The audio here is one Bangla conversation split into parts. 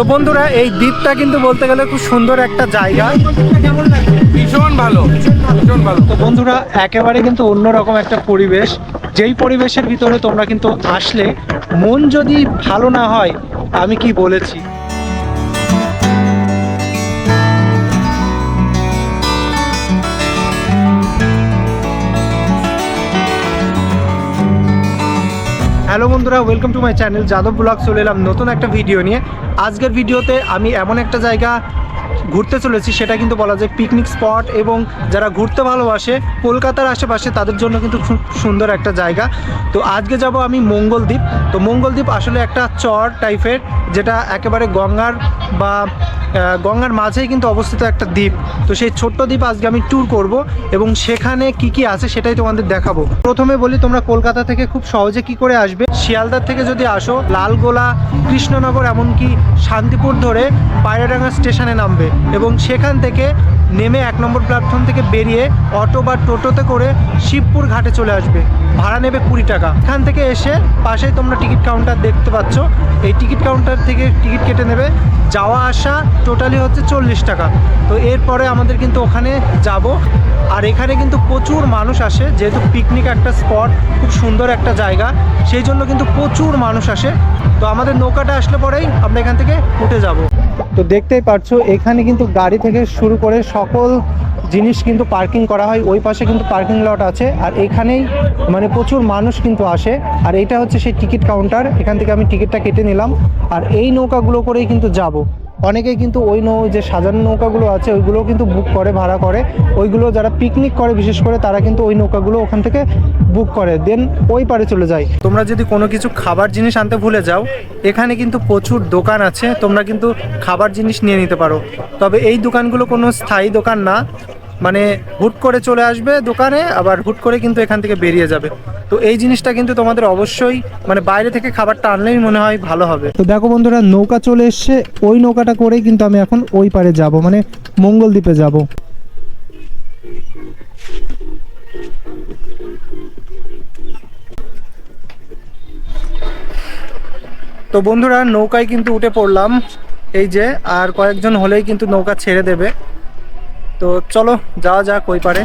তো বন্ধুরা, এই দ্বীপটা কিন্তু বলতে গেলে খুব সুন্দর একটা জায়গা। ভীষণ ভালো ভীষণ ভালো। তো বন্ধুরা, একেবারে কিন্তু অন্যরকম একটা পরিবেশ। যেই পরিবেশের ভিতরে তোমরা কিন্তু আসলে মন যদি ভালো না হয়, আমি কি বলেছি? হ্যালো বন্ধুরা welcome to my channel Yadav vlog চলে এলাম নতুন একটা ভিডিও নিয়ে। আজকের ভিডিওতে আমি এমন একটা জায়গা ঘুরতে চলেছি, সেটা কিন্তু বলা যায় পিকনিক স্পট এবং যারা ঘুরতে ভালোবাসে, কলকাতার আশেপাশে তাদের জন্য কিন্তু খুব সুন্দর একটা জায়গা। তো আজকে যাব আমি মঙ্গলদ্বীপ। তো মঙ্গলদ্বীপ আসলে একটা চর টাইপের যেটা একেবারে গঙ্গার বা গঙ্গার মাঝেই কিন্তু অবস্থিত একটা দ্বীপ। তো সেই ছোট্ট দ্বীপ আজকে আমি ট্যুর করব এবং সেখানে কি কি আছে সেটাই তোমাদের দেখাবো। প্রথমে বলি তোমরা কলকাতা থেকে খুব সহজে কি করে আসবে? শিয়ালদার থেকে যদি আসো, লালগোলা, কৃষ্ণনগর, এমনকি শান্তিপুর ধরে পায়রাডাঙ্গা স্টেশনে নামবে এবং সেখান থেকে নেমে এক নম্বর প্ল্যাটফর্ম থেকে বেরিয়ে অটো বা টোটোতে করে শিবপুর ঘাটে চলে আসবে। ভাড়া নেবে কুড়ি টাকা। এখান থেকে এসে পাশেই তোমরা টিকিট কাউন্টার দেখতে পাচ্ছ। এই টিকিট কাউন্টার থেকে টিকিট কেটে নেবে। যাওয়া আসা টোটালি হচ্ছে চল্লিশ টাকা। তো এরপরে আমাদের কিন্তু ওখানে যাব। আর এখানে কিন্তু প্রচুর মানুষ আসে। যেহেতু পিকনিক একটা স্পট খুব সুন্দর একটা জায়গা, সেই জন্য কিন্তু প্রচুর মানুষ আসে। তো আমাদের নৌকাটা আসলে পরেই আমরা এখান থেকে উঠে যাব। তো দেখতেই পারছ, এখানে কিন্তু গাড়ি থেকে শুরু করে সকল জিনিস কিন্তু পার্কিং করা হয়। ওই পাশে কিন্তু পার্কিং লট আছে আর এখানেই মানে প্রচুর মানুষ কিন্তু আসে। আর এটা হচ্ছে সেই টিকিট কাউন্টার এখান থেকে আমি টিকিটটা কেটে নিলাম। আর এই নৌকাগুলো করেই কিন্তু যাব। অনেকেই কিন্তু ওই নৌ যে সাজানো নৌকাগুলো আছে, ওইগুলোও কিন্তু বুক করে, ভাড়া করে। ওইগুলো যারা পিকনিক করে, বিশেষ করে তারা কিন্তু ওই নৌকাগুলো ওখান থেকে বুক করে। দেন ওই পারে চলে যায়। তোমরা যদি কোনো কিছু খাবার জিনিস আনতে ভুলে যাও, এখানে কিন্তু প্রচুর দোকান আছে, তোমরা কিন্তু খাবার জিনিস নিয়ে নিতে পারো। তবে এই দোকানগুলো কোনো স্থায়ী দোকান না। মানে হুট করে চলে আসবে দোকানে আবার হুট করে কিন্তু এখান থেকে বেরিয়ে যাবে। তো এই জিনিসটা কিন্তু তোমাদের অবশ্যই মানে বাইরে থেকে খাবারটা আনলেই মনে হয় ভালো হবে। তো দেখো বন্ধুরা নৌকা চলে এসছে। ওই নৌকাটা করেই কিন্তু আমি এখন ওই পারে যাব মানে মঙ্গলদ্বীপে যাব। তো বন্ধুরা নৌকায় কিন্তু উঠে পড়লাম। এই যে আর কয়েকজন হলেই কিন্তু নৌকা ছেড়ে দেবে। তো চলো যাওয়া যাক ওই পারে।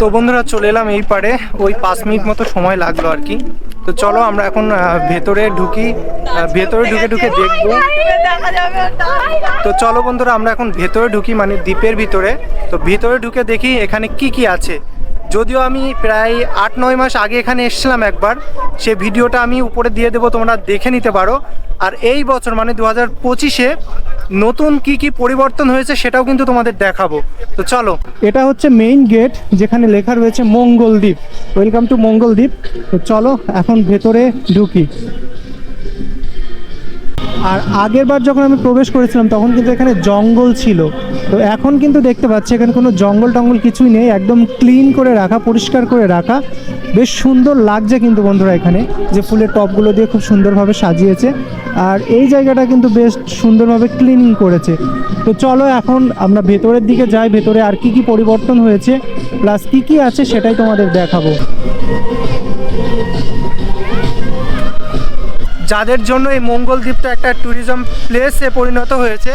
তো বন্ধুরা চলে এলাম এই পারে ওই পাঁচ মিনিট মতো সময় লাগল আর কি। তো চলো আমরা এখন ভেতরে ঢুকি। ভেতরে ঢুকে ঢুকে দেখব। তো চলো বন্ধুরা, আমরা এখন ভেতরে ঢুকি মানে দ্বীপের ভিতরে। তো ভেতরে ঢুকে দেখি এখানে কি কি আছে। যদিও আমি প্রায় আট, নয় মাস আগে এখানে এসেছিলাম একবার, সে ভিডিওটা আমি উপরে দিয়ে দেবো, তোমরা দেখে নিতে পারো। আর এই বছর মানে দু হাজার পঁচিশে, নতুন কি কি পরিবর্তন হয়েছে সেটাও কিন্তু তোমাদের দেখাবো। তো চলো। এটা হচ্ছে মেইন গেট যেখানে লেখা রয়েছে মঙ্গলদ্বীপ। Welcome to Mangaldeep. তো চলো, এখন ভেতরে ঢুকি। আর আগের বার যখন আমি প্রবেশ করেছিলাম, তখন কিন্তু এখানে জঙ্গল ছিল। তো এখন কিন্তু দেখতে পাচ্ছি, এখানে কোনো জঙ্গল টঙ্গল কিছুই নেই। একদম ক্লিন করে রাখা, পরিষ্কার করে রাখা। বেশ সুন্দর লাগছে কিন্তু বন্ধুরা এখানে, যে ফুলের টপগুলো দিয়ে খুব সুন্দরভাবে সাজিয়েছে। আর এই জায়গাটা কিন্তু বেশ সুন্দরভাবে ক্লিনিং করেছে। তো চলো এখন আমরা ভেতরের দিকে যাই। ভেতরে আর কি কি পরিবর্তন হয়েছে প্লাস কি কি আছে সেটাই তোমাদের দেখাবো। যাদের জন্য এই মঙ্গলদ্বীপটা একটা ট্যুরিজম প্লেসে পরিণত হয়েছে,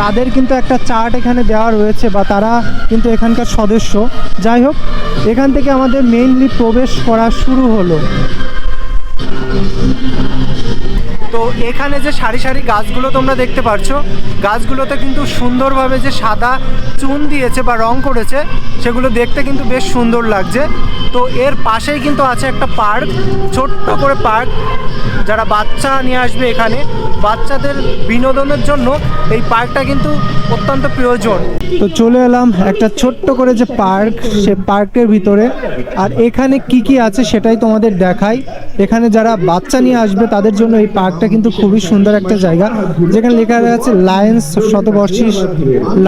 তাদের কিন্তু একটা চার্ট এখানে দেওয়া রয়েছে বা তারা কিন্তু এখানকার সদস্য। যাই হোক, এখান থেকে আমাদের মেইনলি প্রবেশ করা শুরু হলো। তো এখানে যে সারি সারি গাছগুলো তোমরা দেখতে পারছ, গাছগুলোতে কিন্তু সুন্দরভাবে যে সাদা চুন দিয়েছে বা রং করেছে, সেগুলো দেখতে কিন্তু বেশ সুন্দর লাগছে। তো এর পাশেই কিন্তু আছে একটা পার্ক, ছোট্ট করে পার্ক, যারা বাচ্চা নিয়ে আসবে এখানে, বাচ্চাদের বিনোদনের জন্য এই পার্কটা কিন্তু অত্যন্ত প্রয়োজন। তো চলে এলাম একটা ছোট্ট করে যে পার্ক, সে পার্কের ভিতরে। আর এখানে কি কি আছে সেটাই তোমাদের দেখাই। এখানে যারা বাচ্চা নিয়ে আসবে, তাদের জন্য এই পার্কটা জায়গাটা কিন্তু খুবই সুন্দর একটা জায়গা। যেখানে লেখা আছে, লায়ন্স শতবর্ষী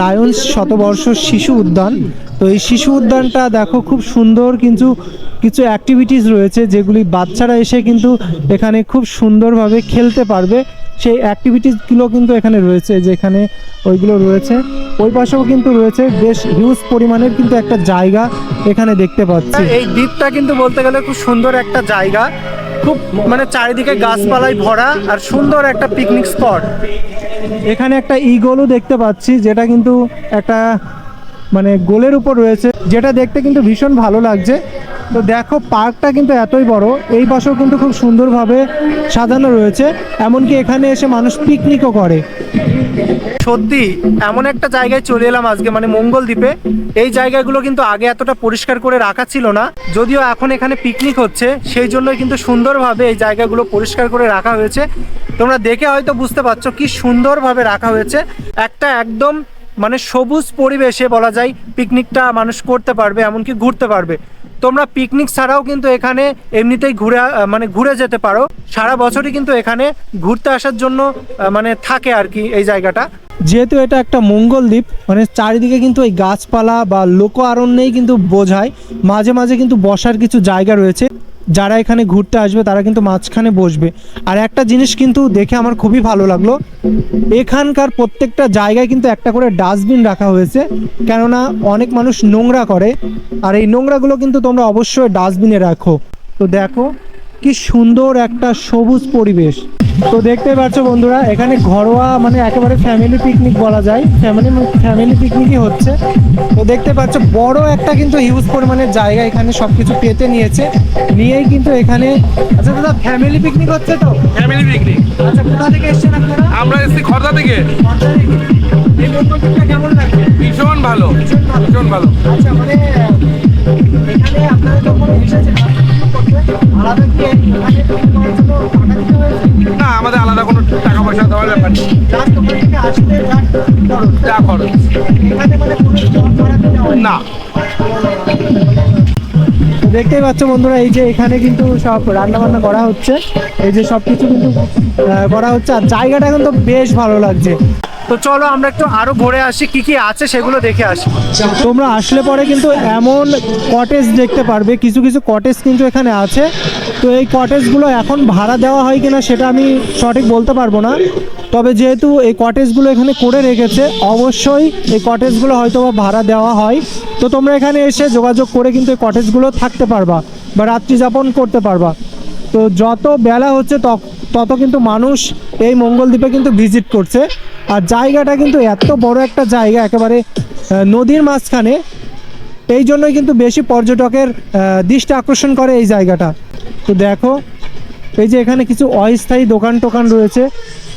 লায়ন্স শতবর্ষ শিশু উদ্যান। তো এই শিশু উদ্যানটা দেখো, খুব সুন্দর কিন্তু কিছু অ্যাক্টিভিটিস রয়েছে, যেগুলি বাচ্চারা এসে কিন্তু এখানে খুব সুন্দরভাবে খেলতে পারবে। সেই অ্যাক্টিভিটিসগুলো কিন্তু এখানে রয়েছে, যেখানে ওইগুলো রয়েছে। ওই পাশেও কিন্তু রয়েছে, বেশ হিউজ পরিমাণের কিন্তু একটা জায়গা এখানে দেখতে পাচ্ছি। এই দ্বীপটা কিন্তু বলতে গেলে খুব সুন্দর একটা জায়গা। খুব মানে চারিদিকে গাছপালায় ভরা আর সুন্দর একটা পিকনিক স্পট এখানে একটা ইগলও দেখতে পাচ্ছি, যেটা কিন্তু একটা মানে গোলের উপর রয়েছে, যেটা দেখতে কিন্তু ভীষণ ভালো লাগছে। তো দেখো, পার্কটা কিন্তু এতই বড়, এই পাশেও কিন্তু খুব সুন্দরভাবে সাজানো রয়েছে, এমনকি এখানে এসে মানুষ পিকনিকও করে। সত্যি, এমন একটা জায়গায় চলে এলাম আজকে মানে মঙ্গল দ্বীপে এই জায়গাগুলো কিন্তু আগে এতটা পরিষ্কার করে রাখা ছিল না, যদিও এখন এখানে পিকনিক হচ্ছে, সেই জন্যই কিন্তু সুন্দরভাবে এই জায়গাগুলো পরিষ্কার করে রাখা হয়েছে। তোমরা দেখে হয়তো বুঝতে পারছ কি সুন্দরভাবে রাখা হয়েছে। একটা একদম মানে সবুজ পরিবেশে বলা যায় পিকনিকটা মানুষ করতে পারবে, এমনকি ঘুরতে পারবে। তোমরা পিকনিক ছাড়াও কিন্তু এখানে এমনিতেই ঘুরে মানে ঘুরে যেতে পারো। সারা বছরই কিন্তু এখানে ঘুরতে আসার জন্য মানে থাকে আর কি এই জায়গাটা। যেহেতু এটা একটা মঙ্গল দ্বীপ মানে চারিদিকে কিন্তু এই গাছপালা বা লোক আরণ্যেই কিন্তু বোঝায়। মাঝে মাঝে কিন্তু বসার কিছু জায়গা রয়েছে। যারা এখানে ঘুরতে আসবে, তারা কিন্তু মাঝখানে বসবে। আর একটা জিনিস কিন্তু দেখে আমার খুবই ভালো লাগল, এখানকার প্রত্যেকটা জায়গায় কিন্তু একটা করে ডাস্টবিন রাখা হয়েছে, কেননা অনেক মানুষ নোংরা করে, আর এই নোংরাগুলো কিন্তু তোমরা অবশ্যই ডাস্টবিনে রাখো। তো দেখো কি সুন্দর একটা সবুজ পরিবেশ। তো দেখতে পাচ্ছ বন্ধুরা এখানে ঘরোয়া মানে একেবারে ফ্যামিলি পিকনিক বলা যায়। ফ্যামিলি ফ্যামিলি পিকনিকই হচ্ছে। তো দেখতে পাচ্ছ বড় একটা কিন্তু হিউজ পরিমাণে জায়গা এখানে সব কিছু পেতে নিয়েছে। নিয়েই কিন্তু এখানে আচ্ছা দাদা ফ্যামিলি পিকনিক হচ্ছে তো? ফ্যামিলি পিকনিক আচ্ছা কোথা থেকে এসছেন আপনারা? আমরা এসেছি খর্দা থেকে। এই কেমন লাগছে? ভীষণ ভালো। ভীষণ ভালো। আচ্ছা মানে এখানে আপনারা যখন এসেছেন না, আমাদের আলাদা কোনো টাকা পয়সা দেওয়ার ব্যাপার নেই। যা খরচ। না। দেখতেই পাচ্ছ বন্ধুরা, এই যে এখানে কিন্তু সব রান্না বান্না করা হচ্ছে। এই যে সব কিছু কিন্তু করা হচ্ছে। আর জায়গাটা কিন্তু বেশ ভালো লাগছে। তো চলো আমরা একটু আরও ঘুরে আসি, কি কি আছে সেগুলো দেখে আসি। তোমরা আসলে পরে কিন্তু এমন কটেজ দেখতে পারবে, কিছু কিছু কটেজ কিন্তু এখানে আছে। তো এই কটেজগুলো এখন ভাড়া দেওয়া হয় কিনা সেটা আমি সঠিক বলতে পারব না। তবে যেহেতু এই কটেজগুলো এখানে করে রেখেছে, অবশ্যই এই কটেজগুলো হয়তো বা ভাড়া দেওয়া হয়। তো তোমরা এখানে এসে যোগাযোগ করে কিন্তু এই কটেজগুলো থাকতে পারবা বা রাত্রি যাপন করতে পারবা। তো যত বেলা হচ্ছে তত কিন্তু মানুষ এই মঙ্গলদ্বীপে কিন্তু ভিজিট করছে। আর জায়গাটা কিন্তু এত বড় একটা জায়গা, একেবারে নদীর মাঝখানে। এই জন্যই কিন্তু বেশি পর্যটকের দৃষ্টি আকর্ষণ করে এই জায়গাটা। তো দেখো, এই যে এখানে কিছু অস্থায়ী দোকান টোকান রয়েছে,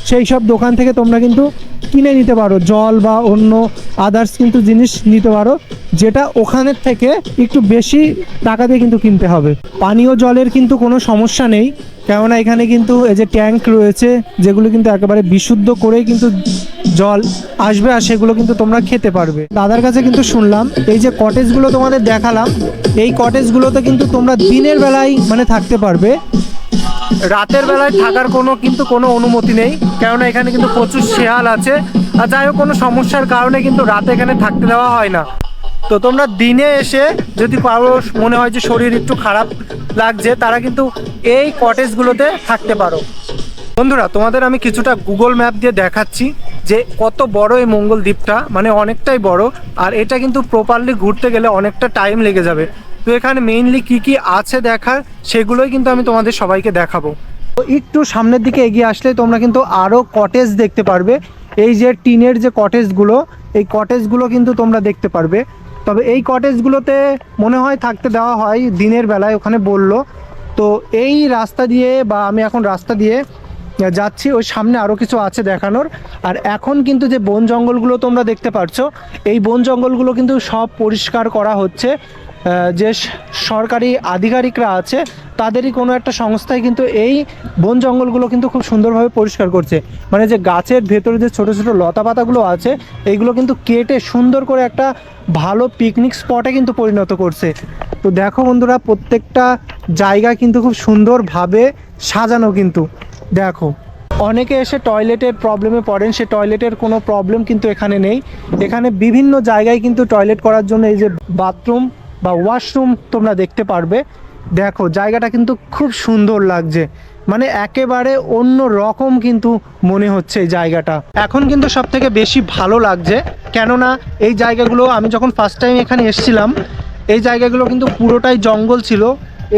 সেই সব দোকান থেকে তোমরা কিন্তু কিনে নিতে পারো। জল বা অন্য আদার্স কিন্তু জিনিস নিতে পারো, যেটা ওখানের থেকে একটু বেশি টাকা দিয়ে কিন্তু কিনতে হবে। পানীয় জলের কিন্তু কোনো সমস্যা নেই। কেননা এখানে কিন্তু এই যে ট্যাঙ্ক রয়েছে, যেগুলো কিন্তু একেবারে বিশুদ্ধ করেই কিন্তু জল আসবে আর সেগুলো কিন্তু তোমরা খেতে পারবে। দাদার কাছে কিন্তু শুনলাম, এই যে কটেজগুলো তোমাদের দেখালাম, এই কটেজগুলোতে কিন্তু তোমরা দিনের বেলায় মানে থাকতে পারবে। রাতের বেলায় থাকার কোনো কিন্তু কোনো অনুমতি নেই, কেননা এখানে কিন্তু প্রচুর শেয়াল আছে। আর যাই হোক, কোনো সমস্যার কারণে কিন্তু রাতে এখানে থাকতে দেওয়া হয় না। তো তোমরা দিনে এসে যদি কারও মনে হয় যে শরীর একটু খারাপ লাগছে, তারা কিন্তু এই কটেজগুলোতে থাকতে পারো। বন্ধুরা, তোমাদের আমি কিছুটা গুগল ম্যাপ দিয়ে দেখাচ্ছি যে কত বড় এই মঙ্গল দ্বীপটা মানে অনেকটাই বড়, আর এটা কিন্তু প্রপারলি ঘুরতে গেলে অনেকটা টাইম লেগে যাবে। তো এখানে মেইনলি কি কি আছে দেখার, সেগুলোই কিন্তু আমি তোমাদের সবাইকে দেখাবো। তো একটু সামনের দিকে এগিয়ে আসলে তোমরা কিন্তু আরও কটেজ দেখতে পারবে। এই যে টিনের যে কটেজগুলো এই কটেজগুলো কিন্তু তোমরা দেখতে পারবে। তবে এই কটেজগুলোতে মনে হয় থাকতে দেওয়া হয়, দিনের বেলায় ওখানে বলল। তো এই রাস্তা দিয়ে বা আমি এখন রাস্তা দিয়ে যাচ্ছি, ওই সামনে আরও কিছু আছে দেখানোর। আর এখন কিন্তু যে বন জঙ্গলগুলো তোমরা দেখতে পাচ্ছ এই বন জঙ্গলগুলো কিন্তু সব পরিষ্কার করা হচ্ছে। যে সরকারি আধিকারিকরা আছে তাদেরই কোনো একটা সংস্থায় কিন্তু এই বন জঙ্গলগুলো কিন্তু খুব সুন্দরভাবে পরিষ্কার করছে। মানে যে গাছের ভেতরে যে ছোটো ছোটো লতা পাতাগুলো আছে, এইগুলো কিন্তু কেটে সুন্দর করে একটা ভালো পিকনিক স্পটে কিন্তু পরিণত করছে। তো দেখো বন্ধুরা, প্রত্যেকটা জায়গা কিন্তু খুব সুন্দরভাবে সাজানো কিন্তু। দেখো, অনেকে এসে টয়লেটের প্রবলেমে পড়েন, সে টয়লেটের কোনো প্রবলেম কিন্তু এখানে নেই। এখানে বিভিন্ন জায়গায় কিন্তু টয়লেট করার জন্য এই যে বাথরুম বা ওয়াশরুম তোমরা দেখতে পারবে। দেখো, জায়গাটা কিন্তু খুব সুন্দর লাগছে। মানে একেবারে অন্য রকম কিন্তু মনে হচ্ছে এই জায়গাটা। এখন কিন্তু সব থেকে বেশি ভালো লাগছে, কেননা এই জায়গাগুলো আমি যখন ফার্স্ট টাইম এখানে এসেছিলাম, এই জায়গাগুলো কিন্তু পুরোটাই জঙ্গল ছিল।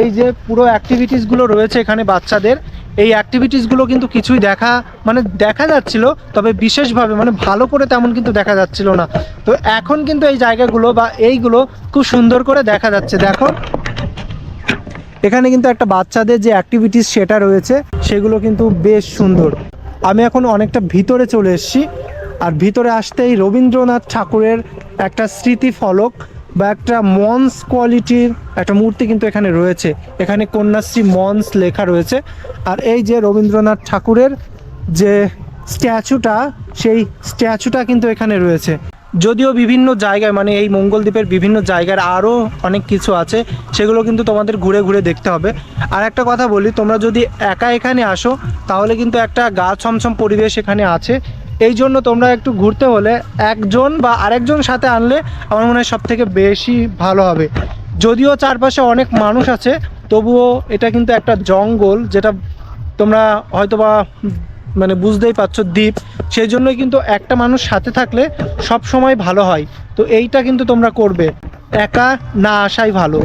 এই যে পুরো অ্যাক্টিভিটিসগুলো রয়েছে এখানে বাচ্চাদের, এই অ্যাক্টিভিটিসগুলো কিন্তু কিছুই দেখা মানে দেখা যাচ্ছিল, তবে বিশেষভাবে মানে ভালো করে তেমন কিন্তু দেখা যাচ্ছিল না। তো এখন কিন্তু এই জায়গাগুলো বা এইগুলো খুব সুন্দর করে দেখা যাচ্ছে। দেখো এখানে কিন্তু একটা বাচ্চাদের যে অ্যাক্টিভিটিস সেটা রয়েছে, সেগুলো কিন্তু বেশ সুন্দর। আমি এখন অনেকটা ভিতরে চলে এসেছি, আর ভিতরে আসতেই রবীন্দ্রনাথ ঠাকুরের একটা স্মৃতি ফলক বা একটা মন্স কোয়ালিটির একটা মূর্তি কিন্তু এখানে রয়েছে। এখানে কন্যাশ্রী মন্স লেখা রয়েছে, আর এই যে রবীন্দ্রনাথ ঠাকুরের যে স্ট্যাচুটা, সেই স্ট্যাচুটা কিন্তু এখানে রয়েছে। যদিও বিভিন্ন জায়গায় মানে এই মঙ্গলদ্বীপের বিভিন্ন জায়গার আরও অনেক কিছু আছে, সেগুলো কিন্তু তোমাদের ঘুরে ঘুরে দেখতে হবে। আর একটা কথা বলি, তোমরা যদি একা এখানে আসো, তাহলে কিন্তু একটা গা ছমছম পরিবেশ এখানে আছে। এই জন্য তোমরা একটু ঘুরতে হলে একজন বা আরেকজন সাথে আনলে আমার মনে হয় সব থেকে বেশি ভালো হবে। যদিও চারপাশে অনেক মানুষ আছে, তবুও এটা কিন্তু একটা জঙ্গল, যেটা তোমরা হয়তোবা মানে বুঝতেই পারছ, দ্বীপ। সেই জন্যই কিন্তু একটা মানুষ সাথে থাকলে সব সময় ভালো হয়। তো এইটা কিন্তু তোমরা করবে। একা না আসাই ভালো।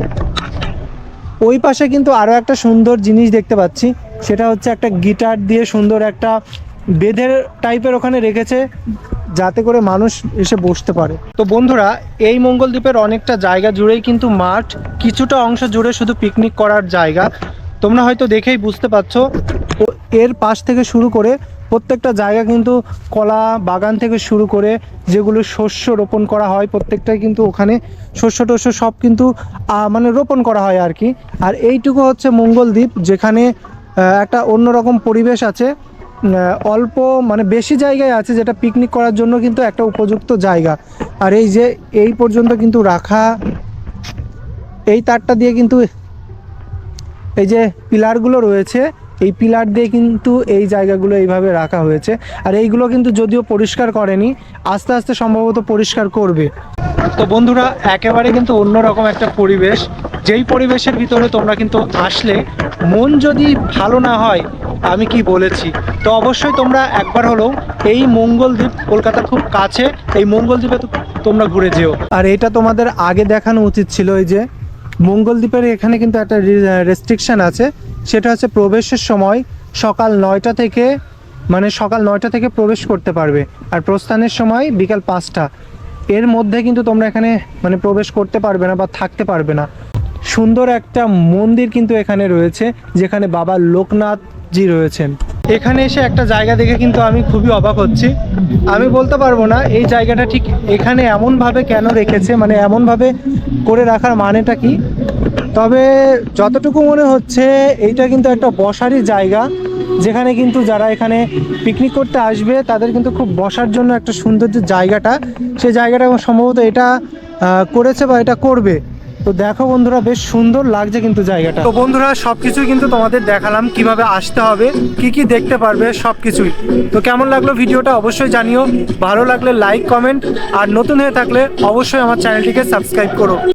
ওই পাশে কিন্তু আরও একটা সুন্দর জিনিস দেখতে পাচ্ছি। সেটা হচ্ছে একটা গিটার দিয়ে সুন্দর একটা বেদের টাইপের ওখানে রেখেছে, যাতে করে মানুষ এসে বসতে পারে। তো বন্ধুরা, এই মঙ্গলদ্বীপের অনেকটা জায়গা জুড়েই কিন্তু মাঠ, কিছুটা অংশ জুড়ে শুধু পিকনিক করার জায়গা। তোমরা হয়তো দেখেই বুঝতে পারছ এর পাশ থেকে শুরু করে প্রত্যেকটা জায়গা কিন্তু কলা বাগান থেকে শুরু করে যেগুলো শস্য রোপণ করা হয়, প্রত্যেকটাই কিন্তু ওখানে শস্য টস্য সব কিন্তু মানে রোপণ করা হয় আর কি। আর এইটুকু হচ্ছে মঙ্গলদ্বীপ, যেখানে একটা অন্যরকম পরিবেশ আছে। অল্প মানে বেশি জায়গায় আছে যেটা পিকনিক করার জন্য কিন্তু একটা উপযুক্ত জায়গা। আর এই যে, এই পর্যন্ত কিন্তু রাখা, এই তারটা দিয়ে কিন্তু এই যে পিলারগুলো রয়েছে এই পিলার দিয়ে কিন্তু এই জায়গাগুলো এইভাবে রাখা হয়েছে। আর এইগুলো কিন্তু যদিও পরিষ্কার করেনি, আস্তে আস্তে সম্ভবত পরিষ্কার করবে। তো বন্ধুরা, একেবারে কিন্তু অন্যরকম একটা পরিবেশ। যেই পরিবেশের ভিতরে তোমরা কিন্তু আসলে মন যদি ভালো না হয়, আমি কি বলেছি? তো অবশ্যই তোমরা একবার হলেও এই মঙ্গলদ্বীপ কলকাতার খুব কাছে, এই মঙ্গলদ্বীপে তো তোমরা ঘুরে যেও। আর এটা তোমাদের আগে দেখানো উচিত ছিল এই যে, মঙ্গলদ্বীপের এখানে কিন্তু একটা রেস্ট্রিকশন আছে। সেটা হচ্ছে প্রবেশের সময় সকাল নয়টা থেকে মানে সকাল নয়টা থেকে প্রবেশ করতে পারবে। আর প্রস্থানের সময় বিকাল পাঁচটা। এর মধ্যে কিন্তু তোমরা এখানে মানে প্রবেশ করতে পারবে না বা থাকতে পারবে না। সুন্দর একটা মন্দির কিন্তু এখানে রয়েছে, যেখানে বাবা লোকনাথজি রয়েছেন। এখানে এসে একটা জায়গা দেখে কিন্তু আমি খুবই অবাক হচ্ছি। আমি বলতে পারব না, এই জায়গাটা ঠিক এখানে এমনভাবে কেন রেখেছে মানে এমনভাবে করে রাখার মানেটা কি? তবে যতটুকু মনে হচ্ছে, এইটা কিন্তু একটা বসারই জায়গা, যেখানে কিন্তু যারা এখানে পিকনিক করতে আসবে, তাদের কিন্তু খুব বসার জন্য একটা সুন্দর যে জায়গাটা সেই জায়গাটা সম্ভবত এটা করেছে বা এটা করবে। তো দেখো বন্ধুরা, বেশ সুন্দর লাগছে কিন্তু জায়গাটা। তো বন্ধুরা, সবকিছুই কিন্তু তোমাদের দেখালাম কীভাবে আসতে হবে, কি কি দেখতে পারবে, সবকিছুই। তো কেমন লাগল ভিডিওটা অবশ্যই জানিও। ভালো লাগলে লাইক কমেন্ট আর নতুন হয়ে থাকলে অবশ্যই আমার চ্যানেলটিকে সাবস্ক্রাইব করো।